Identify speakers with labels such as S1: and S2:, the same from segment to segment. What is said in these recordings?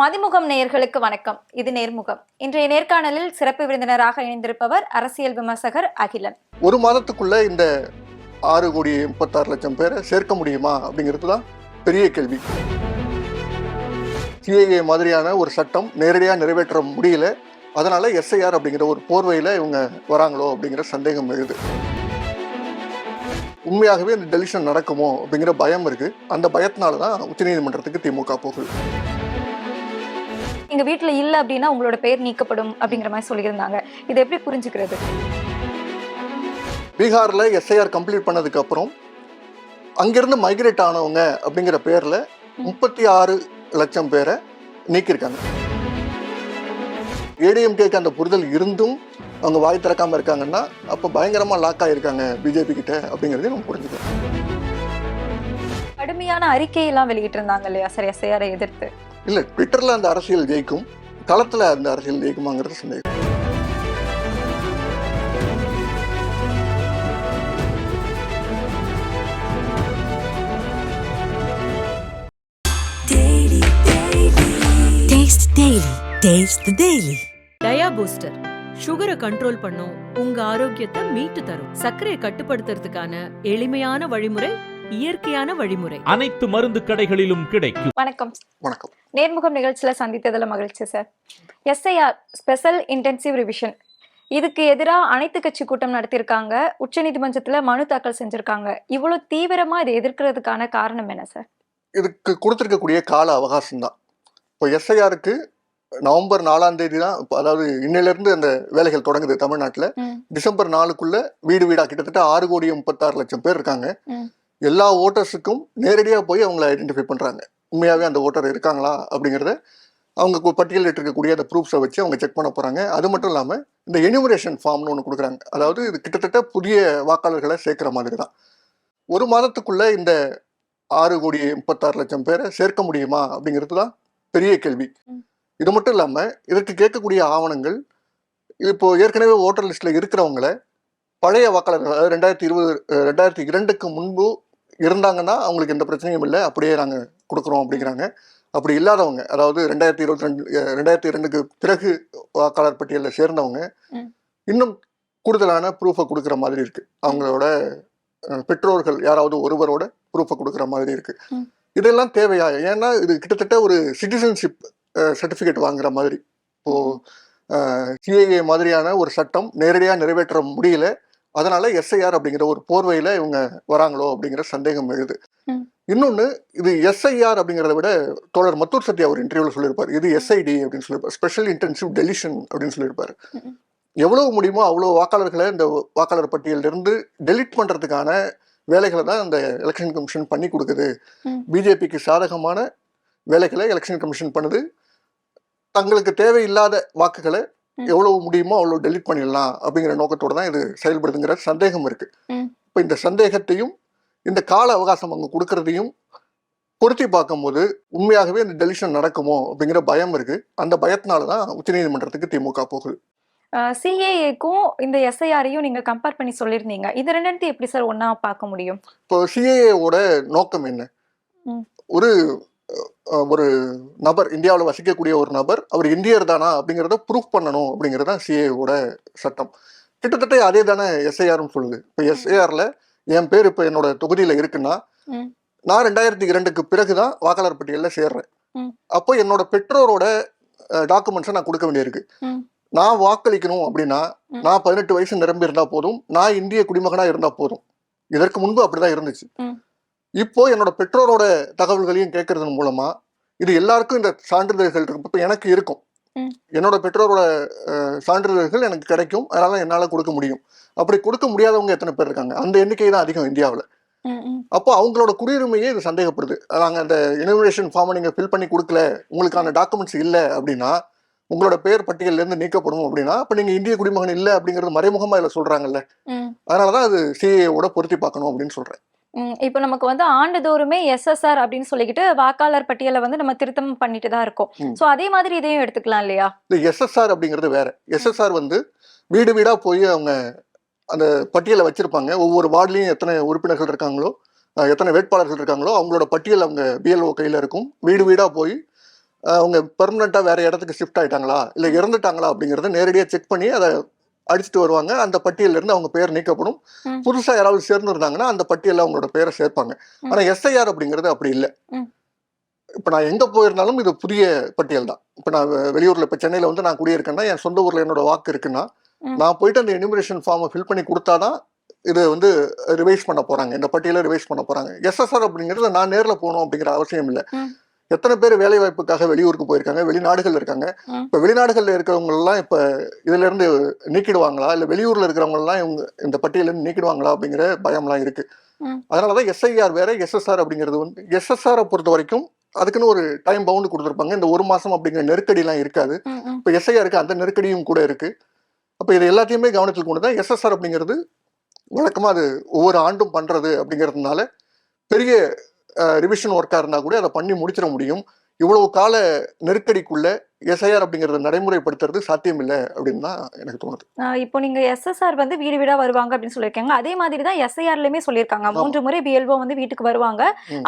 S1: மதிமுகம் நேயர்களுக்கு வணக்கம். இது நேர்முகம். இன்றைய நேர்காணலில் சிறப்பு விருந்தினராக இணைந்திருப்பவர் அரசியல் விமர்சகர் அகிலன்.
S2: ஒரு மாதத்துக்குள்ள இந்த ஆறு கோடி முப்பத்தாறு லட்சம் பேரை சேர்க்க முடியுமா அப்படிங்கிறது தான் பெரிய கேள்வி. சிஏஏ மாதிரியான ஒரு சட்டம் நேரடியாக நிறைவேற்ற முடியல. அதனால எஸ்ஐஆர் அப்படிங்கிற ஒரு போர்வையில் இவங்க வராங்களோ அப்படிங்கிற சந்தேகம் எழுது. உண்மையாகவே இந்த டெலிஷன் நடக்குமோ அப்படிங்கிற பயம் இருக்கு. அந்த பயத்தினால தான் உச்சநீதிமன்றத்துக்கு திமுக போகுது.
S1: எங்க வீட்டுல இல்ல அப்படின்னா உங்களோட பெயர் நீக்கப்படும் அப்படிங்கிற மாதிரி சொல்லியிருந்தாங்க. இதை எப்படி புரிஞ்சுக்கிறது?
S2: பீகாரில் எஸ்ஐஆர் கம்ப்ளீட் பண்ணதுக்கு அப்புறம் அங்கிருந்து மைக்ரேட் ஆனவங்க அப்படிங்கிற பேரில் முப்பத்தி ஆறு லட்சம் பேரை நீக்கியிருக்காங்க. ஏடிஎம்கேக்கு அந்த புரிதல் இருந்தும் அவங்க வாய் திறக்காம இருக்காங்கன்னா அப்போ பயங்கரமாக லாக் ஆகியிருக்காங்க பிஜேபி கிட்ட அப்படிங்கிறதையும் நம்ம புரிஞ்சுக்கலாம்.
S1: கடுமையான அறிக்கையெல்லாம் வெளியிட்டு இருந்தாங்க இல்லையா? சார் எஸ்ஐஆரை எதிர்த்து.
S2: இல்லை ட்விட்டரில் அந்த அரசியல் ஜெயிக்கும் களத்தில் அந்த அரசியல் ஜெயிக்குமாங்கிறது சந்தேகம்.
S3: The Daily.
S4: டயா பூஸ்டர் சுகரை கண்ட்ரோல் பண்ணும் உங்க ஆரோக்கியத்தை மீட்டு தரும். சர்க்கரையை கட்டுப்படுத்துறதுக்கான எளிமையான வழிமுறை இயற்கையான வழிமுறை.
S5: அனைத்து மருந்து கடைகளிலும் கிடைக்கும்.
S1: வணக்கம்.
S2: வணக்கம்.
S1: நேர்முகம் நிகழ்ச்சியில சந்தித்ததுல மகிழ்ச்சி sir S I R special intensive revision இதுக்கு எதிராக அனைத்து கட்சி கூட்டம் நடத்தியிருக்காங்க. உச்சநீதிமன்றத்துல மனு தாக்கல் செஞ்சிருக்காங்க. இவ்வளவு தீவிரமா இதை எதிர்க்கிறதுக்கான காரணம் என்ன சார்
S2: இதுக்கு கொடுத்துருக்கக்கூடிய கால அவகாசம் தான் இப்போ எஸ்ஐஆருக்கு நவம்பர் நாலாம் தேதி தான் இப்போ அதாவது இன்னிலிருந்து அந்த வேலைகள் தொடங்குது தமிழ்நாட்டில். டிசம்பர் நாலுக்குள்ள வீடு வீடா கிட்டத்தட்ட ஆறு கோடி முப்பத்தாறு லட்சம் பேர் இருக்காங்க. எல்லா ஓட்டர்ஸுக்கும் நேரடியாக போய் அவங்கள ஐடென்டிஃபை பண்ணுறாங்க உண்மையாகவே அந்த ஓட்டர் இருக்காங்களா அப்படிங்கிறத அவங்க பட்டியலிட்டு இருக்கக்கூடிய அந்த ப்ரூஃப்ஸை வச்சு அவங்க செக் பண்ண போகிறாங்க அது மட்டும் இல்லாமல் இந்த எனிமரேஷன் ஃபார்ம்னு ஒன்று கொடுக்குறாங்க. அதாவது இது கிட்டத்தட்ட புதிய வாக்காளர்களை சேர்க்குற மாதிரி தான் ஒரு மாதத்துக்குள்ள இந்த ஆறு கோடி முப்பத்தாறு லட்சம் பேரை சேர்க்க முடியுமா அப்படிங்கிறது தான் பெரிய கேள்வி. இது மட்டும் இல்லாமல் இதற்கு கேட்கக்கூடிய ஆவணங்கள் இப்போ ஏற்கனவே ஓட்டர் லிஸ்ட்டில் இருக்கிறவங்கள பழைய வாக்காளர்கள் அதாவது ரெண்டாயிரத்தி இருபது ரெண்டாயிரத்தி இரண்டுக்கு முன்பு இருந்தாங்கன்னா அவங்களுக்கு எந்த பிரச்சனையும் இல்லை. அப்படியே நாங்கள் கொடுக்குறோம் அப்படிங்கிறாங்க. அப்படி இல்லாதவங்க அதாவது ரெண்டாயிரத்தி இருபத்தி ரெண்டு ரெண்டாயிரத்தி இரண்டுக்கு பிறகு வாக்காளர் பட்டியலில் சேர்ந்தவங்க. இன்னும் கூடுதலான ப்ரூஃபை கொடுக்குற மாதிரி இருக்கு. அவங்களோட பெற்றோர்கள் யாராவது ஒருவரோட ப்ரூஃபை கொடுக்குற மாதிரி இருக்கு. இதெல்லாம் தேவையா? ஏன்னா இது கிட்டத்தட்ட ஒரு சிட்டிசன்ஷிப் சர்டிஃபிகேட் வாங்குற மாதிரி. இப்போ சிஏஏ மாதிரியான ஒரு சட்டம் நேரடியாக நிறைவேற்ற முடியல. அதனால எஸ்ஐஆர் அப்படிங்கிற ஒரு போர்வையில் இவங்க வராங்களோ அப்படிங்கிற சந்தேகம் எழுது. இன்னொன்று இது எஸ்ஐஆர் அப்படிங்கிறத விட தோழர் மத்தூர் சத்யா ஒரு இன்டர்வியூவில் சொல்லியிருப்பார் இது எஸ்ஐடி அப்படின்னு சொல்லியிருப்பார் ஸ்பெஷல் இன்டென்சிவ் டெலிஷன் அப்படின்னு சொல்லியிருப்பாரு. எவ்வளவு முடியுமோ அவ்வளோ வாக்காளர்களை இந்த வாக்காளர் பட்டியலிருந்து டெலிட் பண்ணுறதுக்கான வேலைகளை தான் இந்த எலெக்ஷன் கமிஷன் பண்ணி கொடுக்குது. பிஜேபிக்கு சாதகமான வேலைகளை எலெக்ஷன் கமிஷன் பண்ணுது தங்களுக்கு தேவையில்லாத வாக்குகளை. எவ்வளவு முடியுமோ அவ்வளோ டெலிட் பண்ணிடலாம் அப்படிங்கிற நோக்கத்தோட தான் இது செயல்படுதுங்கிற சந்தேகம் இருக்கு. இப்போ இந்த சந்தேகத்தையும் இந்த கால அவகாசம் அவங்க கொடுக்கறதையும் பொருத்தி பார்க்கும்போது உண்மையாகவே இந்த டெலிஷன் நடக்குமோ அப்படிங்கிற பயம் இருக்கு. அந்த பயத்தினால தான் உச்சநீதிமன்றத்துக்கு திமுக போகுது.
S1: சிஏஏக்கும் இந்த எஸ்ஐஆரையும் நீங்க கம்பேர் பண்ணி சொல்லியிருந்தீங்க. இது ரெண்டு எப்படி சார் ஒண்ணா பார்க்க முடியும்?
S2: இப்போ சிஏஏவோட நோக்கம் என்ன. ஒரு ஒரு நபர் இந்தியாவில் வசிக்கக்கூடிய ஒரு நபர் அவர் இந்தியர் தானா அப்படிங்கிறத ப்ரூஃப் பண்ணணும் அப்படிங்கிறது தான் சிஏஓட சட்டம் கிட்டத்தட்ட அதே தானே எஸ்ஐஆர்னு சொல்லுது இப்போ எஸ்ஐஆரில் என் பேர் இப்போ என்னோட தொகுதியில் இருக்குன்னா. நான் ரெண்டாயிரத்தி இரண்டுக்கு பிறகு தான் வாக்காளர் பட்டியலில் சேர்றேன். அப்போ என்னோட பெற்றோரோட டாக்குமெண்ட்ஸை நான் கொடுக்க வேண்டியிருக்கு. நான் வாக்களிக்கணும் அப்படின்னா. நான் பதினெட்டு வயசு நிரம்பி இருந்தா போதும் நான் இந்திய குடிமகனா இருந்தா போதும் இதற்கு முன்பு அப்படிதான் இருந்துச்சு. இப்போ என்னோட பெற்றோரோட தகவல்களையும் கேட்கறதன் மூலமா இது எல்லாருக்கும் இந்த சான்றிதழ்கள் இருக்கு. இப்போ எனக்கு இருக்கும். என்னோட பெற்றோரோட சான்றிதழ்கள் எனக்கு கிடைக்கும். அதனால என்னால கொடுக்க முடியும். அப்படி கொடுக்க முடியாதவங்க எத்தனை பேர் இருக்காங்க? அந்த எண்ணிக்கை தான் அதிகம் இந்தியாவில். அப்போ அவங்களோட குடியுரிமையே இது சந்தேகப்படுது. நாங்கள் அந்த இனோவேஷன் ஃபார்மை நீங்கள் ஃபில் பண்ணி கொடுக்கல உங்களுக்கான டாக்குமெண்ட்ஸ் இல்லை அப்படின்னா உங்களோட பேர் பட்டியலிருந்து நீக்கப்படும் அப்படின்னா அப்போ நீங்கள் இந்திய குடிமகன் இல்லை அப்படிங்கிறது மறைமுகமாக இதில் சொல்கிறாங்கல்ல. அதனால தான் அது சிஏஓட பொருத்தி பார்க்கணும் அப்படின்னு சொல்கிறேன்
S1: இப்போ நமக்கு வந்து ஆண்டுதோறுமே எஸ்எஸ்ஆர் அப்படின்னு சொல்லிக்கிட்டு வாக்காளர் பட்டியலை வந்து நம்ம திருத்தம் பண்ணிட்டு தான் இருக்கோம். சோ அதே மாதிரி இதையும் எடுத்துக்கலாம் இல்லையா?
S2: இந்த எஸ்எஸ்ஆர் அப்படிங்கிறது வேற. எஸ்எஸ்ஆர் வந்து வீடு வீடாக போய் அவங்க அந்த பட்டியலை வச்சிருப்பாங்க. ஒவ்வொரு வார்டுலையும் எத்தனை உறுப்பினர்கள் இருக்காங்களோ எத்தனை வேட்பாளர்கள் இருக்காங்களோ அவங்களோட பட்டியல் அவங்க பிஎல்ஓ கையில் இருக்கும். வீடு வீடாக போய் அவங்க பெர்மனெண்ட்டாக வேற இடத்துக்கு ஷிஃப்ட் ஆயிட்டாங்களா இல்லை இறந்துட்டாங்களா அப்படிங்கிறத நேரடியாக செக் பண்ணி அதை அடிச்சுட்டு வருவாங்க அந்த பட்டியல்ல இருந்து அவங்க பேர் நீக்கப்படும். புதுசா யாராவது சேர்ந்து இருந்தாங்கன்னா அந்த பட்டியலில் அவங்களோட பேரை சேர்ப்பாங்க. ஆனா எஸ்ஐஆர் அப்படிங்கிறது அப்படி இல்லை. இப்போ நான் எங்க போயிருந்தாலும் இது புதிய பட்டியல் தான் இப்போ நான் வெளியூர்ல இப்போ சென்னையில வந்து நான் குடியிருக்கேன்னா என் சொந்த ஊர்ல என்னோட வாக்கு இருக்குன்னா. நான் போயிட்டு அந்த எனிமரேஷன் ஃபார்மை ஃபில் பண்ணி கொடுத்தாதான் இது வந்து ரிவைஸ் பண்ண போறாங்க இந்த பட்டியலை ரிவைஸ் பண்ண போறாங்க எஸ்எஸ்ஆர் அப்படிங்கிறது நான் நேர்ல போகணும் அப்படிங்கிற அவசியம் இல்லை. எத்தனை பேர் வேலை வாய்ப்புக்காக வெளியூருக்கு போயிருக்காங்க வெளிநாடுகள்ல இருக்காங்க. இப்போ வெளிநாடுகள்ல இருக்கிறவங்க எல்லாம் இப்ப இதுல இருந்து நீக்கிடுவாங்களா இல்ல வெளியூர்ல இருக்கிறவங்க எல்லாம் இவங்க இந்த பட்டியல இருந்து நீக்கிடுவாங்களா அப்படிங்கிற பயம்லாம் இருக்கு
S1: ம்.
S2: அதனாலதான் எஸ்ஐஆர் வேற எஸ்எஸ்ஆர் அப்படிங்கிறது வந்து எஸ்எஸ்ஆர் பொறுத்த வரைக்கும் அதுக்குன்னு ஒரு டைம் பவுண்டு கொடுத்துருப்பாங்க இந்த ஒரு மாசம் அப்படிங்கிற நெருக்கடிலாம் இருக்காது
S1: ம், ம்.
S2: இப்போ எஸ்ஐஆருக்கு அந்த நெருக்கடியும் கூட இருக்கு அப்போ இது எல்லாத்தையுமே கவனத்தில் கொண்டு தான் எஸ்எஸ்ஆர் அப்படிங்கிறது வழக்கமாக அது ஒவ்வொரு ஆண்டும் பண்ணுறது அப்படிங்கிறதுனால பெரிய ரிவிஷன் ஒர்க்காக இருந்தால் கூட அதை பண்ணி முடிச்சிட முடியும். இவ்வளவு கால நெருக்கடிக்குள்ள எஸ்ஐஆர் அப்படிங்கிறத நடைமுறைப்படுத்துறது சாத்தியம் இல்லை அப்படின்னு தான் எனக்கு தோணுது.
S1: இப்போ நீங்க எஸ்எஸ்ஆர் வந்து வீடு வீடா வருவாங்க அப்படின்னு சொல்லியிருக்காங்க. அதே மாதிரி தான் எஸ்ஐஆர்லயுமே சொல்லியிருக்காங்க. மூன்று முறை பிஎல்ஓ வந்து வீட்டுக்கு வருவாங்க.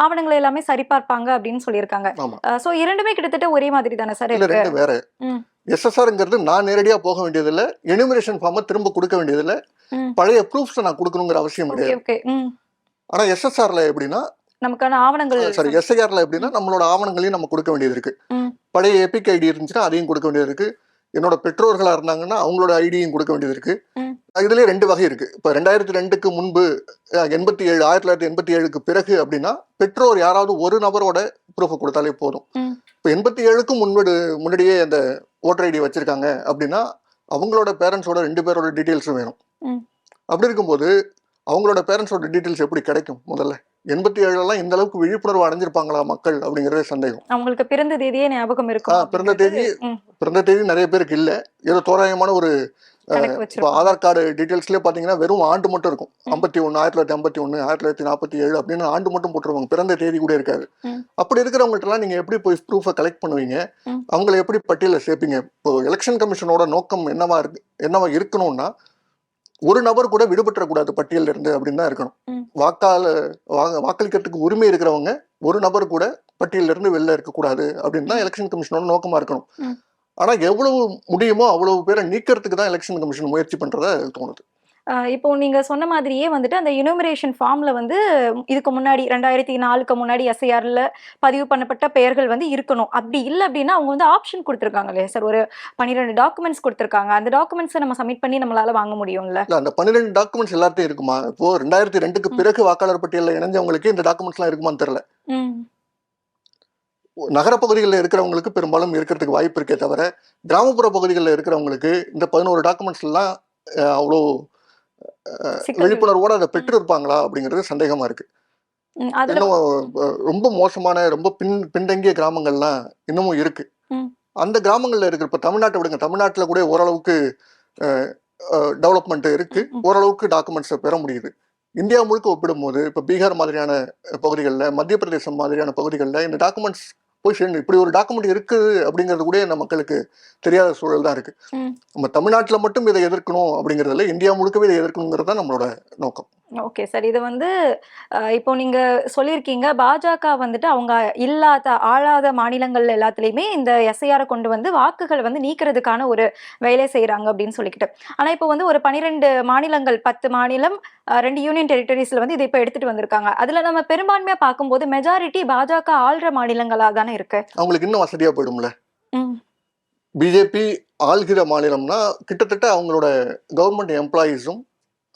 S1: ஆவணங்களை எல்லாமே சரிபார்ப்பாங்க அப்படின்னு சொல்லியிருக்காங்க. சோ இரண்டுமே கிட்டத்தட்ட ஒரே மாதிரி தானே சார்
S2: ரெண்டு வேற. எஸ்எஸ்ஆர்ங்கிறது நான் நேரடியா போக வேண்டியதில்லை. எனுமரேஷன் ஃபார்மை திரும்ப கொடுக்க வேண்டியதில்லை. பழைய ப்ரூஃப்ஸ் நான் கொடுக்கணுங்கிற அவசியம் கிடையாது. ஆனா எஸ்எஸ்ஆர்ல எப்படின்னா
S1: நமக்கான ஆவணங்கள்
S2: சாரி எஸ்ஐஆர்ல எப்படின்னா நம்மளோட ஆவணங்களையும் நம்ம கொடுக்க வேண்டியது இருக்கு. பழைய எபிக் ஐடி இருந்துச்சுன்னா அதையும் கொடுக்க வேண்டியது இருக்கு என்னோட பெற்றோர்களா இருந்தாங்கன்னா அவங்களோட ஐடியும் கொடுக்க வேண்டியது இருக்கு. இதுலயே ரெண்டு வகை இருக்கு. இப்ப ரெண்டாயிரத்தி ரெண்டுக்கு முன்பு எண்பத்தி ஏழு ஆயிரத்தி தொள்ளாயிரத்தி எண்பத்தி ஏழுக்கு பிறகு அப்படின்னா பெற்றோர் யாராவது ஒரு நபரோட ப்ரூஃப் கொடுத்தாலே போதும். இப்போ எண்பத்தி ஏழுக்கும் முன்னாடி முன்னாடியே அந்த ஓட்டர் ஐடி வச்சிருக்காங்க அப்படின்னா அவங்களோட பேரண்ட்ஸோட ரெண்டு பேரோட டீட்டெயில்ஸும் வேணும். அப்படி இருக்கும்போது அவங்களோட பேரண்ட்ஸோட டீட்டெயில்ஸ் எப்படி கிடைக்கும் முதல்ல? எண்பத்தி ஏழுலாம் இந்த அளவுக்கு விழிப்புணர்வு அடைஞ்சிருப்பாங்களா மக்கள் அப்படிங்கறதே சந்தேகம்.
S1: அவங்களுக்கு பிறந்த தேதியே ஞாபகம் இருக்கும்.
S2: ஆ, பிறந்த தேதி பிறந்த தேதி நிறைய பேருக்கு இல்ல. ஏதோ தோராயமான ஒரு ஆதார் கார்டு டீட்டெயில்ஸ்லேயே பார்த்தீங்கன்னா வெறும் ஆண்டு மட்டும் இருக்கும். ஐம்பத்தி ஒன்று ஆயிரத்தி தொள்ளாயிரத்தி ஐம்பத்தி ஒன்று ஆயிரத்தி தொள்ளாயிரத்தி நாற்பத்தி ஏழு அப்படின்னு ஆண்டு மட்டும் போட்டுருவாங்க. பிறந்த தேதி கூட இருக்காது. அப்படி இருக்கிறவங்கள்ட்டலாம் நீங்கள் எப்படி போய் ப்ரூஃபை கலெக்ட் பண்ணுவீங்க. அவங்கள எப்படி பட்டியலில் சேர்ப்பீங்க? இப்போ எலெக்ஷன் கமிஷனோட நோக்கம் என்னவா இருக்கு என்னவா இருக்கணும்னா ஒரு நபர் கூட விடுபட்டுறக்கூடாது பட்டியல்ல இருந்து அப்படின்னு தான் இருக்கணும். வாக்காள வாக்களிக்கிறதுக்கு உரிமை இருக்கிறவங்க ஒரு நபர் கூட பட்டியல்ல இருந்து வெளில இருக்கக்கூடாது அப்படின்னு தான் எலெக்ஷன் கமிஷனோட நோக்கமா இருக்கணும். ஆனா எவ்வளவு முடியுமோ அவ்வளவு பேரை நீக்கிறதுக்கு தான் எலெக்ஷன் கமிஷன் முயற்சி பண்றதா தோணுது
S1: இப்போ நீங்க சொன்ன மாதிரியே வந்துட்டு அந்த இனுமரேஷன் ஃபார்ம்ல வந்து இதுக்கு முன்னாடி ரெண்டாயிரத்தி நாலுக்கு முன்னாடி எஸ்ஐஆர்ல பதிவு பண்ணப்பட்ட பெயர்கள் வந்து இருக்கணும். அப்படி இல்லை அப்படின்னா அவங்க வந்து ஆப்ஷன் கொடுத்துருக்காங்க இல்லையா சார்? ஒரு பன்னிரெண்டு டாக்குமெண்ட்ஸ் கொடுத்துருக்காங்க. அந்த டாக்குமெண்ட்ஸை நம்ம சப்மிட் பண்ணி நம்மளால வாங்க முடியும்ல?
S2: இல்ல அந்த பன்னிரெண்டு டாக்குமெண்ட்ஸ் எல்லாத்தையும் இருக்குமா? இப்போ ரெண்டாயிரத்தி ரெண்டுக்கு. பிறகு வாக்காளர் பட்டியலில் இணைஞ்சவங்களுக்கு இந்த டாக்குமெண்ட்ஸ்லாம் இருக்குமான்னு தெரியல. நகரப்பகுதிகளில் இருக்கிறவங்களுக்கு பெரும்பாலும் இருக்கிறதுக்கு வாய்ப்பு இருக்கே தவிர கிராமப்புற பகுதிகளில் இருக்கிறவங்களுக்கு இந்த பதினோரு டாக்குமெண்ட்ஸ் எல்லாம் அஹ், அவ்வளோ விழிப்புணர்வோட அதை பெற்று இருப்பாங்களா அப்படிங்கிறது சந்தேகமா இருக்கு. இன்னும் ரொம்ப மோசமான ரொம்ப பின் பின்தங்கிய கிராமங்கள்லாம் இன்னமும் இருக்கு. அந்த கிராமங்கள்ல இருக்கிற இப்ப தமிழ்நாட்டை விடுங்க. தமிழ்நாட்டுல கூட ஓரளவுக்கு டெவலப்மெண்ட் இருக்கு. ஓரளவுக்கு டாக்குமெண்ட்ஸை பெற முடியுது. இந்தியா முழுக்க ஒப்பிடும்போது இப்போ பீகார் மாதிரியான பகுதிகளில் மத்திய பிரதேசம் மாதிரியான பகுதிகளில் இந்த டாக்குமெண்ட்ஸ் சேர்ந்து இப்படி ஒரு டாக்குமெண்ட் இருக்குது அப்படிங்கிறது கூட நம்ம மக்களுக்கு தெரியாத சூழல் தான் இருக்கு. நம்ம தமிழ்நாட்டில் மட்டும் இதை எதிர்க்கணும் அப்படிங்கிறதுல இந்தியா முழுக்கவே இதை எதிர்க்கணுங்கிறது தான் நம்மளோட நோக்கம்
S1: ஓகே சார். இது வந்து இப்போ நீங்க சொல்லியிருக்கீங்க பாஜக வந்துட்டு அவங்க இல்லாத ஆளாத மாநிலங்கள் எல்லாத்துலேயுமே இந்த எஸ்ஐஆரை கொண்டு வந்து வாக்குகள் வந்து நீக்கிறதுக்கான ஒரு வேலை செய்கிறாங்க அப்படின்னு சொல்லிக்கிட்டு. ஆனால் இப்போ வந்து ஒரு பன்னிரெண்டு மாநிலங்கள் பத்து மாநிலம் ரெண்டு யூனியன் டெரிட்டரிஸில் வந்து இதை இப்போ எடுத்துட்டு வந்திருக்காங்க. அதில் நம்ம பெரும்பான்மையாக பார்க்கும்போது மெஜாரிட்டி பாஜக ஆள்ற மாநிலங்களாக தானே இருக்கு.
S2: அவங்களுக்கு இன்னும் வசதியாக போயிடும்ல? பிஜேபி ஆள்கிற மாநிலம்னா கிட்டத்தட்ட அவங்களோட கவர்மெண்ட் எம்ப்ளாயீஸும்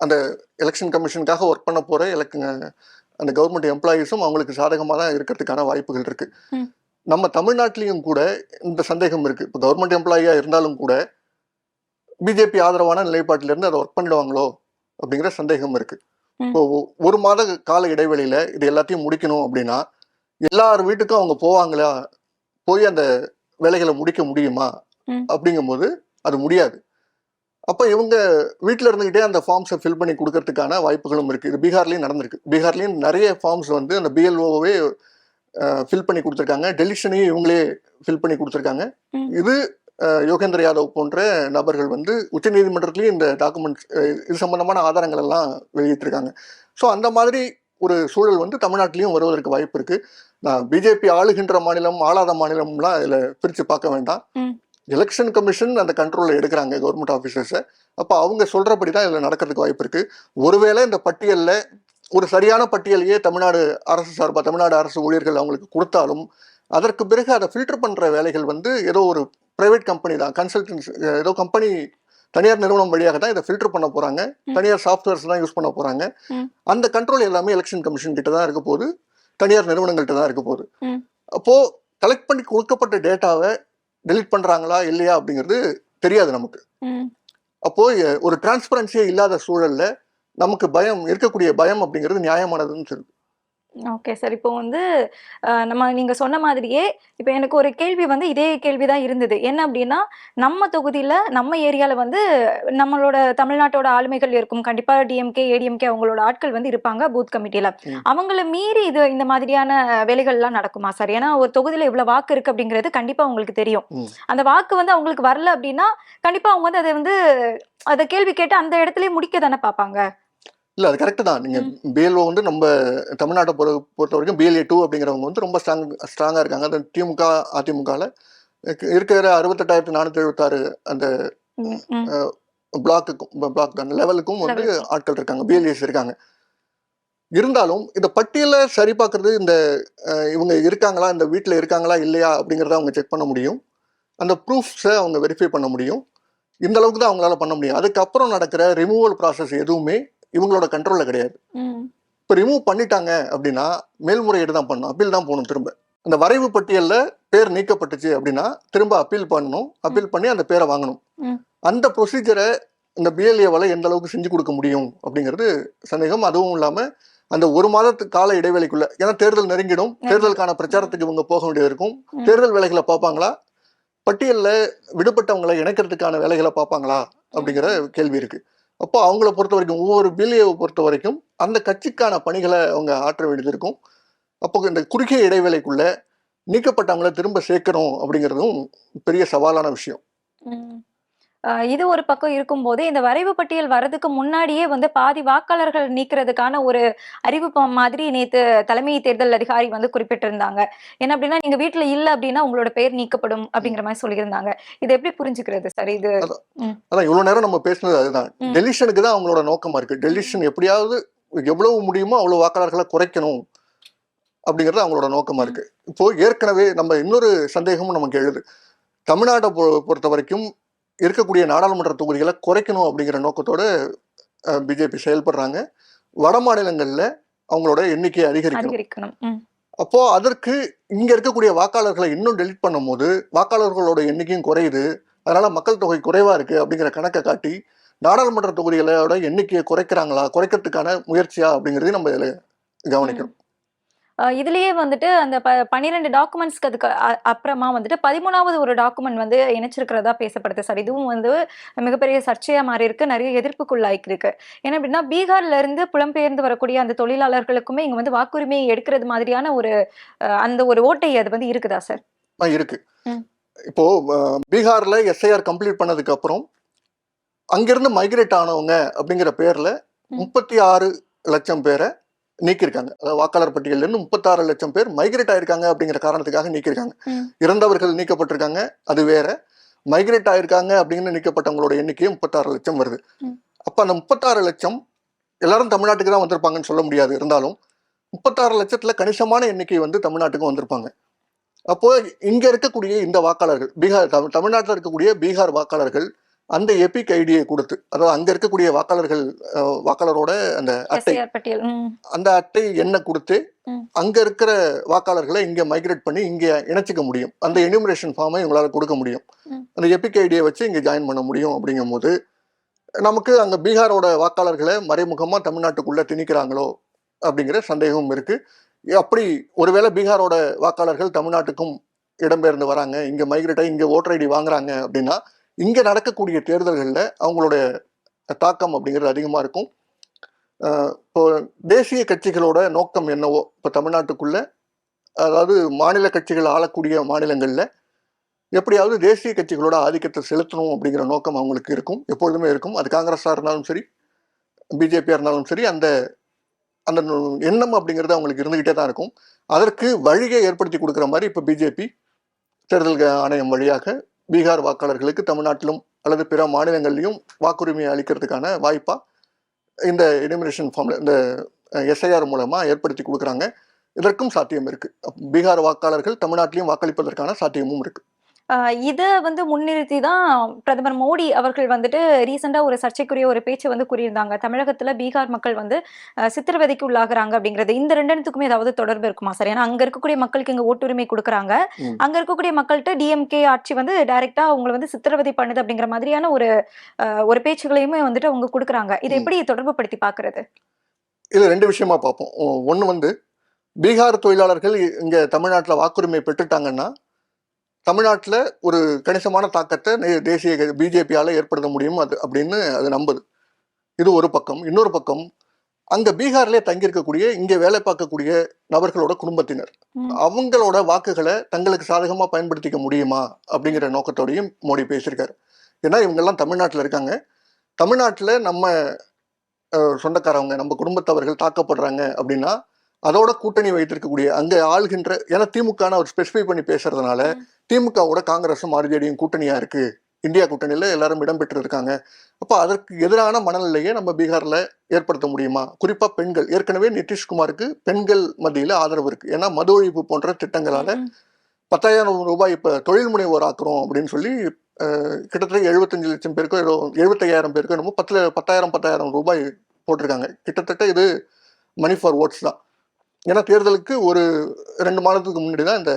S2: அந்த எலெக்ஷன் கமிஷனுக்காக ஒர்க் பண்ண போற எலக் அந்த கவர்மெண்ட் எம்ப்ளாயீஸும் அவங்களுக்கு சாதகமாக தான் இருக்கிறதுக்கான வாய்ப்புகள் இருக்கு
S1: ம்.
S2: நம்ம தமிழ்நாட்டிலையும் கூட இந்த சந்தேகம் இருக்கு இப்போ கவர்மெண்ட் எம்ப்ளாயியா இருந்தாலும் கூட பிஜேபி ஆதரவான நிலைப்பாட்டிலிருந்து அதை ஒர்க் பண்ணிடுவாங்களோ அப்படிங்கிற சந்தேகம் இருக்கு
S1: ம்.
S2: இப்போ ஒரு மாத கால இடைவெளியில இது எல்லாத்தையும் முடிக்கணும் அப்படின்னா எல்லார் வீட்டுக்கும் அவங்க போவாங்களா போய் அந்த வேலைகளை முடிக்க முடியுமா. அப்படிங்கும்போது அது முடியாது அப்போ இவங்க வீட்டில் இருந்துக்கிட்டே அந்த ஃபார்ம்ஸை ஃபில் பண்ணி கொடுக்கறதுக்கான வாய்ப்புகளும் இருக்குது இது பீகார்லேயும் நடந்திருக்கு. பீகார்லேயும் நிறைய ஃபார்ம்ஸ் வந்து அந்த பிஎல்ஓவே ஃபில் பண்ணி கொடுத்துருக்காங்க. டெலிஷனையும் இவங்களே ஃபில் பண்ணி கொடுத்துருக்காங்க. இது யோகேந்திர யாதவ் போன்ற நபர்கள் வந்து உச்சநீதிமன்றத்திலையும் இந்த டாக்குமெண்ட்ஸ் இது சம்பந்தமான ஆதாரங்கள் எல்லாம் வெளியிட்டிருக்காங்க. ஸோ அந்த மாதிரி ஒரு சூழல் வந்து தமிழ்நாட்டிலையும் வருவதற்கு வாய்ப்பு இருக்கு. நான் பிஜேபி ஆளுகின்ற மாநிலம் ஆளாத மாநிலம்லாம் இதுல பிரிச்சு பார்க்க வேண்டாம். எலெக்ஷன் கமிஷன் அந்த கண்ட்ரோல்ல எடுக்கிறாங்க கவர்மெண்ட் ஆஃபீஸர்ஸை அப்போ அவங்க சொல்றபடி தான் இதுல நடக்கிறதுக்கு வாய்ப்பு இருக்கு ஒருவேளை இந்த பட்டியல்ல ஒரு சரியான பட்டியலையே தமிழ்நாடு அரசு சார்பா தமிழ்நாடு அரசு ஊழியர்கள் அவங்களுக்கு கொடுத்தாலும் அதற்கு பிறகு அதை ஃபில்டர் பண்ற வேலைகள் வந்து ஏதோ ஒரு பிரைவேட் கம்பெனி தான் கன்சல்டன்ஸ் ஏதோ கம்பெனி தனியார் நிறுவனம் வழியாக தான் இதை ஃபில்டர் பண்ண போறாங்க
S1: ம்.
S2: தனியார் சாஃப்ட்வேர்ஸ் தான் யூஸ் பண்ண போறாங்க
S1: ம்.
S2: அந்த கண்ட்ரோல் எல்லாமே எலெக்ஷன் கமிஷன் கிட்ட தான் இருக்க போகுது தனியார் நிறுவனங்கள்ட்ட தான் இருக்க போகுது
S1: ம்.
S2: அப்போ கலெக்ட் பண்ணி கொடுக்கப்பட்ட டேட்டாவை டெலீட் பண்றாங்களா இல்லையா அப்படிங்கிறது தெரியாது நமக்கு. அப்போ ஒரு டிரான்ஸ்பரன்சியே இல்லாத சூழல்ல நமக்கு பயம் இருக்கக்கூடிய பயம் அப்படிங்கிறது நியாயமானதுன்னு சொல்லுது
S1: ஓகே சார். இப்போ வந்து நம்ம நீங்க சொன்ன மாதிரியே இப்போ எனக்கு ஒரு கேள்வி வந்து இதே கேள்வி தான் இருந்தது. என்ன அப்படின்னா நம்ம தொகுதியில நம்ம ஏரியால வந்து நம்மளோட தமிழ்நாட்டோட ஆளுமைகள் இருக்கும். கண்டிப்பா டிஎம்கே ஏடிஎம்கே அவங்களோட ஆட்கள் வந்து இருப்பாங்க பூத் கமிட்டியில. அவங்கள மீறி இது இந்த மாதிரியான வேலைகள்லாம் நடக்குமா சார்? ஏன்னா ஒரு தொகுதியில இவ்வளவு வாக்கு இருக்கு அப்படிங்கிறது கண்டிப்பா உங்களுக்கு தெரியும். அந்த வாக்கு வந்து அவங்களுக்கு வரல அப்படின்னா கண்டிப்பா அவங்க வந்து அதை வந்து அதை கேள்வி கேட்டு அந்த இடத்துலயே முடிக்க தானே பார்ப்பாங்க.
S2: இல்ல அது கரெக்ட் தான். நீங்க பிஎல்ஓ வந்து நம்ம தமிழ்நாட்டை பொறு பொறுத்த வரைக்கும் பிஎல்ஏ டூ அப்படிங்கிறவங்க வந்து ரொம்ப ஸ்ட்ராங் ஸ்ட்ராங்கா இருக்காங்க. அது திமுக அதிமுகல இருக்கிற அறுபத்தெட்டாயிரத்தி நானூத்தி எழுபத்தாறு அந்த. பிளாக்குக்கும் பிளாக் தான் லெவலுக்கும் வந்து. ஆட்கள் இருக்காங்க. பிஎல்ஏஸ் இருக்காங்க. இருந்தாலும் இந்த பட்டியலை சரி பார்க்கறது இந்த இவங்க இருக்காங்களா இந்த வீட்டில் இருக்காங்களா இல்லையா அப்படிங்கிறத அவங்க செக் பண்ண முடியும். அந்த ப்ரூஃப்ஸை அவங்க வெரிஃபை பண்ண முடியும். இந்த அளவுக்கு தான் அவங்களால பண்ண முடியும். அதுக்கப்புறம் நடக்கிற ரிமூவல் ப்ராசஸ் எதுவுமே இவங்களோட கண்ட்ரோலில் கிடையாது. இப்போ ரிமூவ் பண்ணிட்டாங்க அப்படின்னா மேல்முறையீடு தான் பண்ணணும் அப்பீல் தான் போகணும் திரும்ப. அந்த வரைவு பட்டியலில் பேர் நீக்கப்பட்டுச்சு அப்படின்னா திரும்ப அப்பீல் பண்ணணும் அப்பீல் பண்ணி அந்த பேரை வாங்கணும். அந்த ப்ரொசீஜரை இந்த பிஎல்ஏவால் எந்த அளவுக்கு செஞ்சு கொடுக்க முடியும் அப்படிங்கிறது சந்தேகம். அதுவும் இல்லாமல் அந்த ஒரு மாதத்து கால இடைவெளிக்குள்ள ஏன்னா தேர்தல் நெருங்கிடும் தேர்தலுக்கான பிரச்சாரத்துக்கு இவங்க போக வேண்டியது இருக்கும். தேர்தல் வேலைகளை பார்ப்பாங்களா? பட்டியலில் விடுபட்டவங்களை இணைக்கிறதுக்கான வேலைகளை பார்ப்பாங்களா? அப்படிங்கிற கேள்வி இருக்கு. அப்போ அவங்கள பொறுத்த வரைக்கும் ஒவ்வொரு பிஏவை பொறுத்த வரைக்கும் அந்த கட்சிக்கான பணிகளை அவங்க ஆற்ற வேண்டியது இருக்கும். அப்போ இந்த குறுகிய இடைவேளைக்குள்ள நீக்கப்பட்டவங்கள திரும்ப சேர்க்கணும் அப்படிங்கிறதும் பெரிய சவாலான விஷயம்.
S1: இது ஒரு பக்கம் இருக்கும்போது இந்த வரைவு பட்டியல் வர்றதுக்கு முன்னாடியே வந்து பாதி வாக்காளர்கள் நீக்கிறதுக்கான ஒரு அறிவிப்பு மாதிரி நேத்து தலைமை தேர்தல் அதிகாரி வந்து குறிப்பிட்டிருந்தாங்க. என்ன அப்படின்னா நீங்க வீட்டுல இல்ல அப்படின்னா உங்களோட பெயர் நீக்கப்படும் அப்படிங்கிற மாதிரி சொல்லியிருந்தாங்க. இது எப்படி புரிஞ்சுக்கிறது சார்? இது
S2: அதான். இவ்வளவு நேரம் நம்ம பேசுனது அதுதான். டெலிஷனுக்கு தான் அவங்களோட நோக்கமா இருக்கு. டெலிஷன் எப்படியாவது எவ்வளவு முடியுமோ அவ்வளவு வாக்காளர்களை குறைக்கணும் அப்படிங்கிறது அவங்களோட நோக்கமா இருக்கு. இப்போ ஏற்கனவே நம்ம இன்னொரு சந்தேகமும் நமக்கு எழுது. தமிழ்நாட்டை பொறுத்த வரைக்கும் இருக்கக்கூடிய நாடாளுமன்ற தொகுதிகளை குறைக்கணும் அப்படிங்கிற நோக்கத்தோட பிஜேபி செயல்படுறாங்க. வட மாநிலங்கள்ல அவங்களோட எண்ணிக்கையை அதிகரிக்கணும். அப்போ அதற்கு இங்க இருக்கக்கூடிய வாக்காளர்களை இன்னும் டெலிட் பண்ணும்போது வாக்காளர்களோட எண்ணிக்கையும் குறையுது. அதனால மக்கள் தொகை குறைவா இருக்கு அப்படிங்கிற கணக்கை காட்டி நாடாளுமன்ற தொகுதிகளோட எண்ணிக்கையை குறைக்கிறாங்களா? குறைக்கிறதுக்கான முயற்சியா அப்படிங்கிறதையும் நம்ம இதுல கவனிக்கணும்.
S1: இதுலயே வந்துட்டு அந்த ப பன்னிரெண்டு டாக்குமெண்ட்ஸ்க்கு அதுக்கு அப்புறமா வந்துட்டு பதிமூணாவது ஒரு டாக்குமெண்ட் வந்து இணைச்சிருக்கிறதா பேசப்படுது சார். இதுவும் வந்து மிகப்பெரிய சர்ச்சையா மாறி இருக்கு நிறைய எதிர்ப்புக்குள்ளாய்க்கு இருக்கு ஏன்னா அப்படின்னா பீகார்ல இருந்து புலம்பெயர்ந்து வரக்கூடிய அந்த தொழிலாளர்களுக்குமே இங்க வந்து வாக்குரிமை எடுக்கிறது மாதிரியான ஒரு அந்த ஒரு ஓட்டை அது வந்து இருக்குதா சார்?
S2: இருக்கு. இப்போ பீகார்ல எஸ்ஐஆர் கம்ப்ளீட் பண்ணதுக்கு அப்புறம் அங்கிருந்து மைக்ரேட் ஆனவங்க அப்படிங்கிற பேர்ல. முப்பத்தி ஆறு லட்சம் பேரை நீக்கியிருக்காங்க. அதாவது வாக்காளர் பட்டியல்ல இருந்து முப்பத்தாறு லட்சம் பேர் மைக்ரேட் ஆயிருக்காங்க அப்படிங்கிற காரணத்துக்காக நீக்கியிருக்காங்க. இறந்தவர்கள் நீக்கப்பட்டிருக்காங்க. அது வேற. மைக்ரேட் ஆயிருக்காங்க அப்படின்னு நீக்கப்பட்டவங்களோட எண்ணிக்கையும் முப்பத்தாறு லட்சம் வருது. அப்ப அந்த முப்பத்தாறு லட்சம் எல்லாரும் தமிழ்நாட்டுக்கு தான் வந்திருப்பாங்கன்னு சொல்ல முடியாது. இருந்தாலும் முப்பத்தாறு லட்சத்துல கணிசமான எண்ணிக்கை வந்து தமிழ்நாட்டுக்கும் வந்திருப்பாங்க. அப்போ இங்க இருக்கக்கூடிய இந்த வாக்காளர்கள் பீகார் தமிழ் தமிழ்நாட்டில் இருக்கக்கூடிய பீகார் வாக்காளர்கள் அந்த எபிக் ஐடியை கொடுத்து அதாவது அங்க இருக்கக்கூடிய வாக்காளர்கள் வாக்காளரோட அந்த அட்டை அந்த அட்டை எண்ணை கொடுத்து. அங்க இருக்கிற வாக்காளர்களை இங்க மைக்ரேட் பண்ணி இங்க இணைச்சிக்க முடியும் அந்த எனிமரேஷன் ஃபார்மை இவங்களால கொடுக்க முடியும். அந்த எபிக் ஐடியை வச்சு இங்க ஜாயின் பண்ண முடியும் அப்படிங்கும் போது நமக்கு அங்க பீகாரோட வாக்காளர்களை மறைமுகமா தமிழ்நாட்டுக்குள்ள திணிக்கிறாங்களோ அப்படிங்கிற சந்தேகமும் இருக்கு அப்படி ஒருவேளை பீகாரோட வாக்காளர்கள் தமிழ்நாட்டுக்கும் இடம்பெயர்ந்து வராங்க இங்க மைக்ரேட் ஆகி இங்க ஓட்டர் ஐடி வாங்குறாங்க அப்படின்னா இங்கே நடக்கக்கூடிய தேர்தல்களில் அவங்களோட தாக்கம் அப்படிங்கிறது அதிகமாக இருக்கும். இப்போ தேசிய கட்சிகளோட நோக்கம் என்னவோ இப்போ தமிழ்நாட்டுக்குள்ளே அதாவது மாநில கட்சிகள் ஆளக்கூடிய மாநிலங்களில் எப்படியாவது தேசிய கட்சிகளோட ஆதிக்கத்தை செலுத்தணும் அப்படிங்கிற நோக்கம் அவங்களுக்கு இருக்கும். எப்பொழுதுமே இருக்கும். அது காங்கிரஸாக இருந்தாலும் சரி பிஜேபியாக இருந்தாலும் சரி அந்த அந்த எண்ணம் அப்படிங்கிறது அவங்களுக்கு இருந்துக்கிட்டே தான் இருக்கும். அதற்கு வழியை ஏற்படுத்தி கொடுக்குற மாதிரி இப்போ பிஜேபி தேர்தல் ஆணையம் வழியாக பீகார் வாக்காளர்களுக்கு தமிழ்நாட்டிலும் அல்லது பிற மாநிலங்கள்லையும் வாக்குரிமையை அளிக்கிறதுக்கான வாய்ப்பாக இந்த எனிமினேஷன் ஃபார்மில் இந்த எஸ்ஐஆர் மூலமாக ஏற்படுத்தி கொடுக்குறாங்க. இதற்கும் சாத்தியம் இருக்குது பீகார் வாக்காளர்கள் தமிழ்நாட்டிலையும் வாக்களிப்பதற்கான சாத்தியமும்
S1: இருக்குது இதை வந்து முன்னிறுத்தி தான் பிரதமர் மோடி அவர்கள் வந்துட்டு ரீசெண்டா ஒரு சர்ச்சைக்குரிய ஒரு பேச்சு வந்து கூறியிருந்தாங்க. தமிழகத்துல பீகார் மக்கள் வந்து சித்திரவதைக்கு உள்ளாகுறாங்க அப்படிங்கிறது. இந்த ரெண்டத்துக்குமே ஏதாவது தொடர்பு இருக்குமா சார்? ஏன்னா அங்க இருக்கக்கூடிய மக்களுக்கு இங்க ஓட்டுரிமை கொடுக்குறாங்க. அங்க இருக்கக்கூடிய மக்கள்கிட்ட டிஎம்கே ஆட்சி வந்து டைரக்டா அவங்களை வந்து சித்திரவதை பண்ணுது அப்படிங்கிற மாதிரியான ஒரு ஒரு பேச்சுகளையுமே வந்துட்டு அவங்க கொடுக்குறாங்க. இதை. எப்படி தொடர்பு படுத்தி பாக்குறது?
S2: இது ரெண்டு விஷயமா பார்ப்போம் ஒன்று வந்து பீகார் தொழிலாளர்கள் இங்க தமிழ்நாட்டில் வாக்குரிமை பெற்றுட்டாங்கன்னா தமிழ்நாட்டில் ஒரு கணிசமான தாக்கத்தை தேசிய பிஜேபியால ஏற்படுத்த முடியும் அது அப்படின்னு அது நம்புது. இது ஒரு பக்கம். இன்னொரு பக்கம் அங்க பீகார்லயே தங்கியிருக்கக்கூடிய இங்க வேலை பார்க்கக்கூடிய நபர்களோட குடும்பத்தினர். அவங்களோட வாக்குகளை தங்களுக்கு சாதகமா பயன்படுத்திக்க முடியுமா அப்படிங்கிற நோக்கத்தோடையும் மோடி பேசியிருக்காரு. ஏன்னா இவங்கெல்லாம் தமிழ்நாட்டில் இருக்காங்க. தமிழ்நாட்டில் நம்ம சொந்தக்காரவங்க நம்ம குடும்பத்தவர்கள் தாக்கப்படுறாங்க அப்படின்னா அதோட கூட்டணி வைத்திருக்கக்கூடிய அங்க ஆள்கின்ற ஏன்னா திமுகன்னு அவர் ஸ்பெசிஃபை பண்ணி பேசுறதுனால. திமுகவோட காங்கிரஸும் ஆர்ஜேடியும் கூட்டணியா இருக்கு. இந்தியா கூட்டணியில எல்லாரும் இடம்பெற்று இருக்காங்க அப்ப அதற்கு எதிரான மனநிலையை நம்ம பீகார்ல ஏற்படுத்த முடியுமா? குறிப்பா பெண்கள். ஏற்கனவே நிதிஷ்குமாருக்கு பெண்கள் மத்தியில ஆதரவு இருக்கு. ஏன்னா மது ஒழிப்பு போன்ற திட்டங்களால. பத்தாயிரம் ரூபாய் இப்ப தொழில் முனைவோர் ஆக்குறோம் அப்படின்னு சொல்லி கிட்டத்தட்ட எழுபத்தஞ்சு லட்சம் பேருக்கோ ஏதோ எழுபத்தையாயிரம் பேருக்கோ என்னமோ பத்துல பத்தாயிரம் பத்தாயிரம் ரூபாய் போட்டிருக்காங்க. கிட்டத்தட்ட இது மணி ஃபார் ஓட்ஸ் தான். ஏன்னா தேர்தலுக்கு ஒரு ரெண்டு மாதத்துக்கு முன்னாடி தான் இந்த.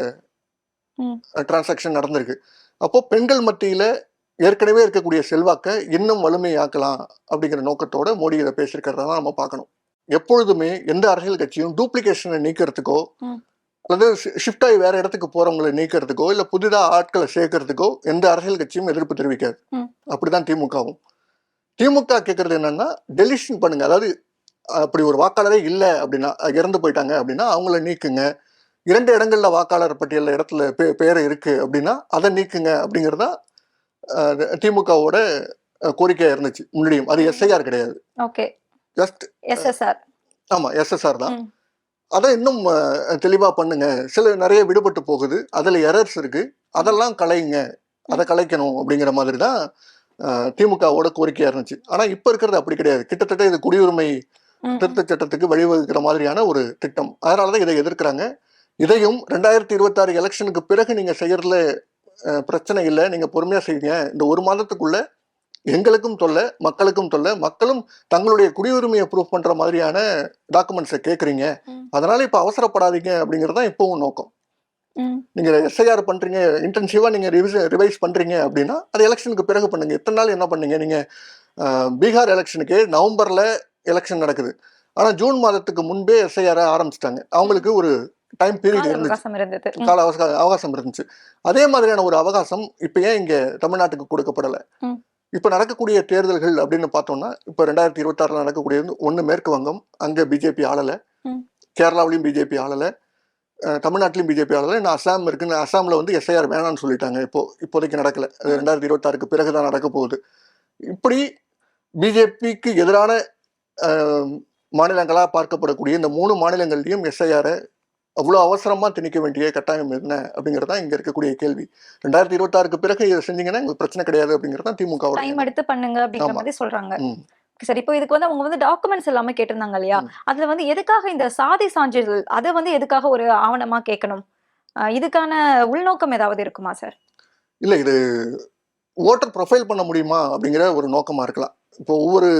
S2: டிரான்சாக்ஷன் நடந்திருக்கு. அப்போ பெண்கள் மத்தியில ஏற்கனவே இருக்கக்கூடிய செல்வாக்கை இன்னும் வலிமையாக்கலாம் அப்படிங்கிற நோக்கத்தோட மோடி இதை பேசியிருக்கிறத நம்ம பார்க்கணும். எப்பொழுதுமே எந்த அரசியல் கட்சியும் டூப்ளிகேஷனை நீக்கிறதுக்கோ. அல்லது ஷிஃப்ட் ஆகி வேற இடத்துக்கு போறவங்களை நீக்கிறதுக்கோ இல்ல புதிதா ஆட்களை சேர்க்கறதுக்கோ எந்த அரசியல் கட்சியும் எதிர்ப்பு தெரிவிக்காது. அப்படிதான் திமுகவும். திமுக கேட்கறது என்னன்னா டெலிஷன் பண்ணுங்க. அதாவது அப்படி ஒரு வாக்காளரே இல்லை அப்படின்னா இறந்து போயிட்டாங்க அப்படின்னா அவங்கள நீக்குங்க. இரண்டு இடங்கள்ல வாக்காளர் பட்டியலில் இடத்துல பே பேர் இருக்கு அப்படின்னா அதை நீக்குங்க அப்படிங்கிறது தான் திமுகவோட கோரிக்கையா இருந்துச்சு முன்னாடியும். அது எஸ்ஐஆர் கிடையாது.
S1: Okay.
S2: Just
S1: S S R.
S2: ஆமா எஸ்எஸ்ஆர் தான். அதை இன்னும் அஹ், தெளிவா பண்ணுங்க. சில நிறைய விடுபட்டு போகுது. அதுல எரர்ஸ் இருக்கு. அதெல்லாம் கலையுங்க அதை கலைக்கணும் அப்படிங்கிற மாதிரி தான் திமுகவோட கோரிக்கையா இருந்துச்சு. ஆனா இப்ப இருக்கிறது அப்படி கிடையாது. கிட்டத்தட்ட இது குடியுரிமை. திருத்த சட்டத்துக்கு வழிவகுக்கிற மாதிரியான ஒரு திட்டம். அதனாலதான் இதை எதிர்க்கிறாங்க. இதையும் ரெண்டாயிரத்தி இருபத்தாறு எலெக்ஷனுக்கு பிறகு நீங்க செய்யறதுல அஹ், பிரச்சனை இல்லை. நீங்க பொறுமையா செய்யுங்க. இந்த ஒரு மாதத்துக்குள்ள எங்களுக்கும் தொல்லை மக்களுக்கும் தொல்லை. மக்களும் தங்களுடைய குடியுரிமையை ப்ரூவ் பண்ற மாதிரியான டாக்குமெண்ட்ஸை கேட்குறீங்க. அதனால இப்ப அவசரப்படாதீங்க அப்படிங்கிறது தான் இப்பவும் நோக்கம்.
S1: ம்.
S2: நீங்க எஸ்ஐஆர் பண்றீங்க இன்டென்சிவா நீங்க ரிவிஸ் ரிவைஸ் பண்றீங்க அப்படின்னா அது எலெக்ஷனுக்கு பிறகு பண்ணுங்க. இத்தனை நாள் என்ன பண்ணீங்க? நீங்க அஹ், பீகார் எலெக்ஷனுக்கு நவம்பர்ல எலெக்ஷன் நடக்குது. ஆனா ஜூன் மாதத்துக்கு முன்பே எஸ்ஐஆர் ஆரம்பிச்சிட்டாங்க. அவங்களுக்கு ஒரு டைம் பீரியட் இருந்துச்சு.
S1: இருந்தது.
S2: கால அவகாசம் அவகாசம் இருந்துச்சு. அதே மாதிரியான ஒரு அவகாசம் இப்ப ஏன் இங்க தமிழ்நாட்டுக்கு கொடுக்கப்படல. இப்ப நடக்கக்கூடிய தேர்தல்கள் அப்படின்னு பார்த்தோம்னா இப்ப ரெண்டாயிரத்தி இருபத்தாறுல நடக்கக்கூடியது ஒண்ணு மேற்கு வங்கம் அங்க பிஜேபி ஆளல. கேரளாவிலையும் பிஜேபி ஆளல. அஹ் தமிழ்நாட்டிலையும் பிஜேபி ஆளல. இன்னும் அசாம் இருக்குன்னு அசாம்ல வந்து எஸ்ஐஆர் வேணாம்னு சொல்லிட்டாங்க. இப்போ இப்போதைக்கு நடக்கல. அது ரெண்டாயிரத்தி இருபத்தாறுக்கு பிறகுதான் நடக்க போகுது. இப்படி பிஜேபிக்கு எதிரான மாநிலங்களா பார்க்கப்படக்கூடிய இந்த மூணு மாநிலங்கள்லயும் எஸ்ஐஆரை அவ்வளோ அவசரமா திணிக்க வேண்டிய கட்டாயம் என்ன அப்படிங்கிறது தான் இங்க இருக்கக்கூடிய கேள்வி. ரெண்டாயிரத்தி இருபத்தாறுக்கு பிறகு இதை செஞ்சீங்கன்னா எங்களுக்கு பிரச்சனை கிடையாது அப்படிங்கிறது தான் திமுக
S1: டைம் எடுத்து பண்ணுங்க அப்படிங்கிற. மாதிரி சொல்றாங்க. சரி இப்போ இதுக்கு வந்து அவங்க வந்து டாக்குமெண்ட்ஸ் எல்லாமே கேட்டிருந்தாங்க இல்லையா. அதுல வந்து எதுக்காக இந்த சாதி சான்றிதழ் அதை வந்து எதுக்காக ஒரு ஆவணமா கேட்கணும்? இதுக்கான உள்நோக்கம் ஏதாவது இருக்குமா சார்?
S2: இல்ல இது ஓட்டர் ப்ரொஃபைல் பண்ண முடியுமா அப்படிங்கிற ஒரு நோக்கமா இருக்கலாம். இப்போ ஒவ்வொரு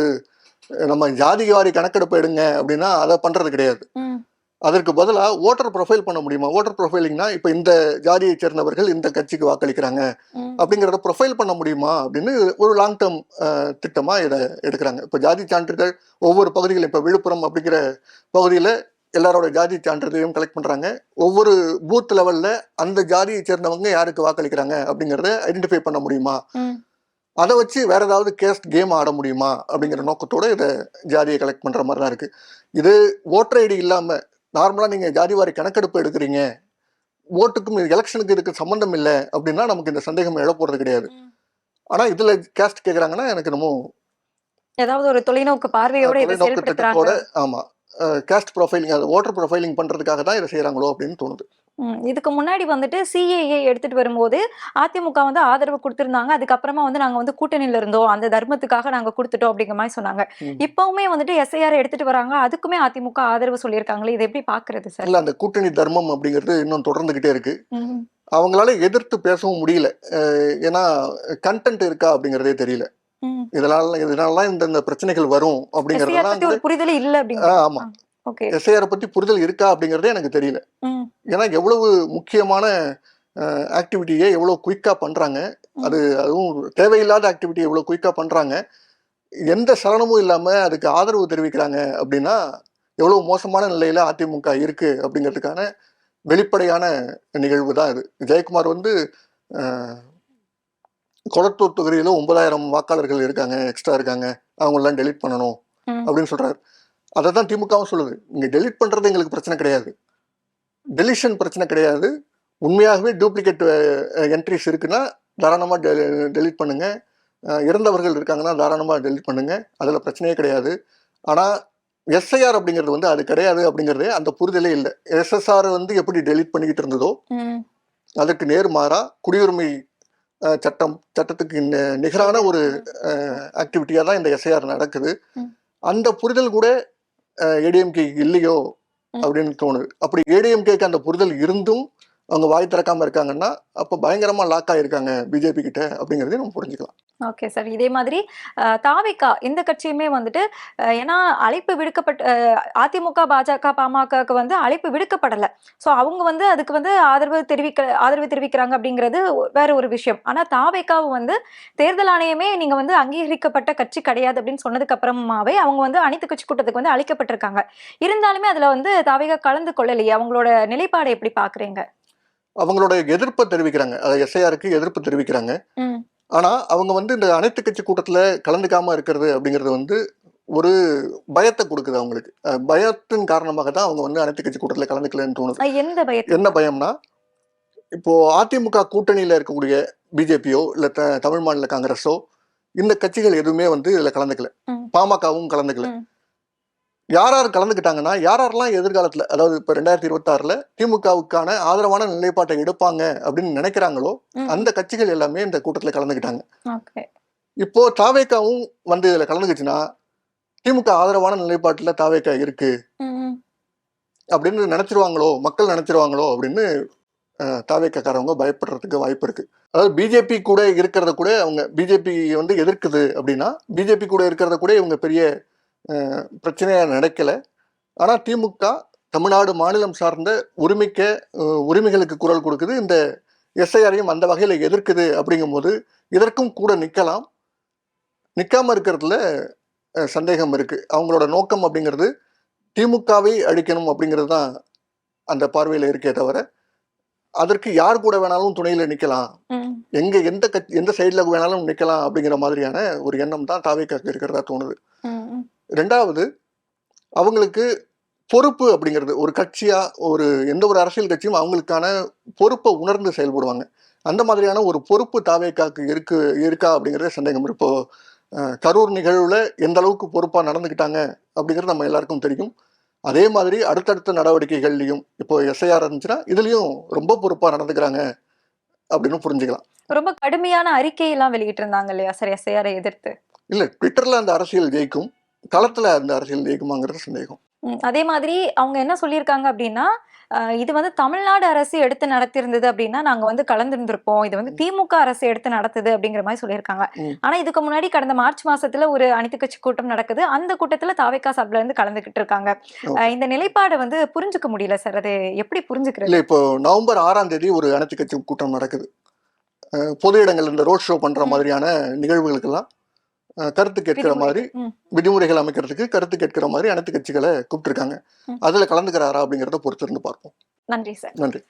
S2: நம்ம ஜாதி வாரி கணக்கெடுப்பு எடுங்க அப்படின்னா அதை பண்றது கிடையாது. அதற்கு பதிலா ஓட்டர் ப்ரொஃபைல் பண்ண முடியுமா? ஓட்டர் ப்ரொஃபைலிங்னா இப்போ இந்த ஜாதியை சேர்ந்தவர்கள் இந்த கட்சிக்கு வாக்களிக்கிறாங்க அப்படிங்கிறத ப்ரொஃபைல் பண்ண முடியுமா அப்படின்னு ஒரு லாங் டேர்ம் திட்டமா இதை எடுக்கிறாங்க. இப்போ ஜாதி சான்றிதழ் ஒவ்வொரு பகுதிகளும் இப்போ விழுப்புரம் அப்படிங்கிற பகுதியில் எல்லாரோட ஜாதி சான்றிதழையும் கலெக்ட் பண்றாங்க. ஒவ்வொரு பூத் லெவல்ல அந்த ஜாதியை சேர்ந்தவங்க யாருக்கு வாக்களிக்கிறாங்க அப்படிங்கிறத ஐடென்டிஃபை பண்ண முடியுமா? அதை வச்சு வேற ஏதாவது கேஸ்ட் கேம் ஆட முடியுமா அப்படிங்கிற நோக்கத்தோட இதை ஜாதியை கலெக்ட் பண்ற மாதிரி தான் இருக்கு. இது ஓட்டர் ஐடி இல்லாம நார்மலா நீங்க ஜாதி வாரி கணக்கெடுப்பு எடுக்கிறீங்க. ஓட்டுக்கும் எலெக்ஷனுக்கு இதுக்கு சம்பந்தம் இல்லை அப்படின்னா நமக்கு இந்த சந்தேகம் எழப்போறது கிடையாது. ஆனா இதுல கேஸ்ட் கேக்குறாங்கன்னா எனக்கு என்னமோ
S1: ஏதாவது ஒரு தொலைநோக்கு பார்வையோட
S2: தொலைநோக்கு திட்டத்தோட ஆமா. கேஸ்ட் ப்ரொஃபைலிங் அது ஓட்டர் ப்ரொஃபைலிங் பண்ணுறதுக்காக தான் இதை செய்கிறாங்களோ அப்படின்னு தோணுது.
S1: இதுக்கு முன்னாடி வந்துட்டு சிஏஏ எடுத்துட்டு வரும்போது அதிமுக வந்து ஆதரவு கொடுத்திருந்தாங்க. அதுக்கப்புறமா வந்து நாங்க வந்து கூட்டணியில இருந்தோம். அந்த தர்மத்துக்காக நாங்க கொடுத்துட்டோம் அப்படிங்கிற மாதிரி சொன்னாங்க. இப்பவுமே வந்துட்டு எஸ்ஐஆர் எடுத்துட்டு வராங்க. அதுக்குமே அதிமுக ஆதரவு சொல்லியிருக்காங்களே இது எப்படி பாக்குறது சார்?
S2: இல்லை அந்த கூட்டணி தர்மம் அப்படிங்கிறது இன்னும் தொடர்ந்துக்கிட்டே இருக்கு. அவங்களால எதிர்த்து பேசவும் முடியல. ஏன்னா கண்டென்ட் இருக்கா அப்படிங்கிறதே தெரியல. இதனால இதனாலலாம் இந்த பிரச்சனைகள் வரும்
S1: ஒரு புரிதலே இல்ல
S2: ஆமா. எஸ்ஐஆர் பத்தி புரிதல் இருக்கா அப்படிங்கிறதே எனக்கு தெரியல. ஏன்னா எவ்வளவு முக்கியமான ஆக்டிவிட்டியை எவ்வளோ குயிக்காக பண்ணுறாங்க அது அதுவும் தேவையில்லாத ஆக்டிவிட்டி எவ்வளோ குயிக்காக பண்ணுறாங்க எந்த சலனமும் இல்லாமல் அதுக்கு ஆதரவு தெரிவிக்கிறாங்க அப்படின்னா எவ்வளோ மோசமான நிலையில் அதிமுக இருக்குது அப்படிங்கிறதுக்கான வெளிப்படையான நிகழ்வு தான் இது. ஜெயக்குமார் வந்து கொளத்தூர் தொகுதியில் ஒன்பதாயிரம் வாக்காளர்கள் இருக்காங்க எக்ஸ்ட்ரா இருக்காங்க. அவங்களெல்லாம் டெலீட் பண்ணணும். அப்படின்னு சொல்கிறாரு அதை தான் திமுகவும் சொல்லுது. இங்கே டெலீட் பண்ணுறது எங்களுக்கு பிரச்சனை கிடையாது. டெலிஷன் பிரச்சனை கிடையாது. உண்மையாகவே டூப்ளிகேட் என்ட்ரிஸ் இருக்குன்னா தாராளமாக டெலீட் பண்ணுங்க. அஹ் இறந்தவர்கள் இருக்காங்கன்னா தாராளமாக டெலீட் பண்ணுங்க. அதில் பிரச்சனையே கிடையாது. ஆனால் எஸ்ஐஆர் அப்படிங்கிறது வந்து அது கிடையாது அப்படிங்கிறதே அந்த புரிதலே இல்லை. எஸ்எஸ்ஆர் வந்து எப்படி டெலீட் பண்ணிக்கிட்டு இருந்ததோ அதற்கு நேர்மாறா குடியுரிமை அஹ், சட்டம் சட்டத்துக்கு நி- நிகரான ஒரு ஆக்டிவிட்டியாக தான் இந்த எஸ்ஐஆர் நடக்குது. அந்த புரிதல் கூட ஏடிஎம்கே இல்லையோ. அப்படின்னு தோணுது அப்படி ஏடிஎம்கேக்கு அந்த புரிதல் இருந்தும் அவங்க வாய் திறக்காம இருக்காங்கன்னா அப்போ பயங்கரமா லாக் ஆயிருக்காங்க பிஜேபி கிட்ட அப்படிங்கறதையும் நம்ம புரிஞ்சுக்கலாம்.
S1: ஓகே சார் இதே மாதிரி தாவிகா இந்த கட்சியுமே வந்துட்டு ஏன்னா அழைப்பு விடுக்கப்பட்ட அதிமுக பாஜக பாமகக்கு வந்து அழைப்பு விடுக்கப்படலை. ஸோ அவங்க வந்து அதுக்கு வந்து ஆதரவு தெரிவிக்க ஆதரவு தெரிவிக்கிறாங்க அப்படிங்கிறது வேற ஒரு விஷயம். ஆனால் தாவேக்காவும் வந்து தேர்தல் ஆணையமே நீங்கள் வந்து அங்கீகரிக்கப்பட்ட கட்சி கிடையாது அப்படின்னு சொன்னதுக்கு அப்புறமாவே அவங்க வந்து அனைத்து கட்சி கூட்டத்துக்கு வந்து அழைக்கப்பட்டிருக்காங்க. இருந்தாலுமே அதில் வந்து தாவேகா கலந்து கொள்ளலையே. அவங்களோட நிலைப்பாடை எப்படி பார்க்குறீங்க
S2: அவங்களோட எதிர்ப்பை தெரிவிக்கிறாங்க. அதை எஸ்ஐஆருக்கு எதிர்ப்பு தெரிவிக்கிறாங்க. ஆனா அவங்க வந்து இந்த அனைத்து கட்சி கூட்டத்துல கலந்துக்காம இருக்கிறது அப்படிங்கிறது வந்து ஒரு பயத்தை கொடுக்குது அவங்களுக்கு. பயத்தின் காரணமாக தான் அவங்க வந்து அனைத்து கட்சி கூட்டத்துல கலந்துக்கலன்னு தோணுது.
S1: எந்த
S2: என்ன பயம்னா இப்போ அதிமுக கூட்டணியில இருக்கக்கூடிய பிஜேபியோ இல்ல தமிழ் மாநில காங்கிரஸோ இந்த கட்சிகள் எதுவுமே வந்து இதுல கலந்துக்கல. பாமகவும் கலந்துக்கல. யார் யார் கலந்துக்கிட்டாங்கன்னா யார் யாரெல்லாம் எதிர்காலத்துல அதாவது இப்ப ரெண்டாயிரத்தி இருபத்தி ஆறுல திமுகவுக்கான ஆதரவான நிலைப்பாட்டை எடுப்பாங்க அப்படின்னு நினைக்கிறாங்களோ. அந்த கட்சிகள் எல்லாமே இந்த கூட்டத்துல கலந்துக்கிட்டாங்க. இப்போ தாவேக்காவும் வந்து இதுல கலந்துக்கிச்சுன்னா திமுக ஆதரவான நிலைப்பாட்டுல தாவேக்கா இருக்கு. அப்படின்னு நினைச்சிருவாங்களோ மக்கள் நினைச்சிருவாங்களோ அப்படின்னு அஹ், தாவேக்காக்காரவங்க பயப்படுறதுக்கு வாய்ப்பு இருக்கு. அதாவது பிஜேபி கூட இருக்கிறத கூட அவங்க பிஜேபி வந்து எதிர்க்குது அப்படின்னா பிஜேபி கூட இருக்கிறத கூட இவங்க பெரிய அஹ், பிரச்சனையா நினைக்கல ஆனா திமுக தமிழ்நாடு மாநிலம் சார்ந்த உரிமைக்க உரிமைகளுக்கு குரல் கொடுக்குது. இந்த எஸ்ஐஆரையும் அந்த வகையில எதிர்க்குது அப்படிங்கும்போது இதற்கும் கூட நிக்கலாம். நிக்காம இருக்கிறதுல சந்தேகம் இருக்கு. அவங்களோட நோக்கம் அப்படிங்கிறது திமுகவை அழிக்கணும் அப்படிங்கிறது தான் அந்த பார்வையில் இருக்கே தவிர அதற்கு யார் கூட வேணாலும் துணையில நிக்கலாம். எங்க எந்த எந்த சைடுல வேணாலும் நிக்கலாம் அப்படிங்கிற மாதிரியான ஒரு எண்ணம் தான் தாவேக்காக்கு இருக்கிறதா தோணுது. ரெண்டாவது அவங்களுக்கு பொறுப்பு அப்படிங்கிறது ஒரு கட்சியா ஒரு எந்த ஒரு அரசியல் கட்சியும் அவங்களுக்கான பொறுப்பை உணர்ந்து செயல்படுவாங்க. அந்த மாதிரியான ஒரு பொறுப்பு தாவேக்காக்கு இருக்கு இருக்கா அப்படிங்கிறத சந்தேகம். இப்போ கரூர் நிகழ்வுல எந்த அளவுக்கு பொறுப்பா நடந்துக்கிட்டாங்க அப்படிங்கிறது நம்ம எல்லாருக்கும் தெரியும். அதே மாதிரி அடுத்தடுத்த நடவடிக்கைகள்லையும் இப்போ எஸ்ஐஆர் இருந்துச்சுன்னா இதுலயும் ரொம்ப பொறுப்பா நடந்துக்கிறாங்க அப்படின்னு புரிஞ்சுக்கலாம்.
S1: ரொம்ப கடுமையான அறிக்கையெல்லாம் வெளியிட்டு இருந்தாங்க இல்லையா சார் எஸ்ஐஆரை எதிர்த்து?
S2: இல்ல ட்விட்டர்ல அந்த அரசியல் ஜெயிக்கும். களத்துல அந்த அரசியல் ஜெயிக்குமாங்கிறது சந்தேகம்
S1: அதே மாதிரி அவங்க என்ன சொல்லியிருக்காங்க அப்படின்னா இது வந்து தமிழ்நாடு அரசு எடுத்து நடத்தியிருந்தது அப்படின்னா நாங்க வந்து கலந்துருந்திருப்போம். இது வந்து திமுக அரசு எடுத்து நடத்துது அப்படிங்கிற மாதிரி சொல்லியிருக்காங்க. ஆனா இதுக்கு முன்னாடி கடந்த மார்ச் மாசத்துல ஒரு அனைத்து கட்சி கூட்டம் நடக்குது. அந்த கூட்டத்துல தாவேக்கா சார்பில் இருந்து கலந்துகிட்டு இருக்காங்க. இந்த நிலைப்பாடு வந்து புரிஞ்சுக்க முடியல சார். அது எப்படி புரிஞ்சுக்கிறது?
S2: இப்போ நவம்பர் ஆறாம் தேதி ஒரு அனைத்து கட்சி கூட்டம் நடக்குது. பொது இடங்கள் இந்த ரோட் ஷோ பண்ற. மாதிரியான நிகழ்வுகளுக்கெல்லாம் கருத்து கேட்கிற மாதிரி விதிமுறைகள் அமைக்கிறதுக்கு கருத்து கேட்கிற மாதிரி அனைத்து கட்சிகளை கூப்பிட்டுருக்காங்க. அதுல கலந்துக்கிறாரா அப்படிங்கிறத பொறுத்திருந்து பார்ப்போம்.
S1: நன்றி சார்.
S2: நன்றி.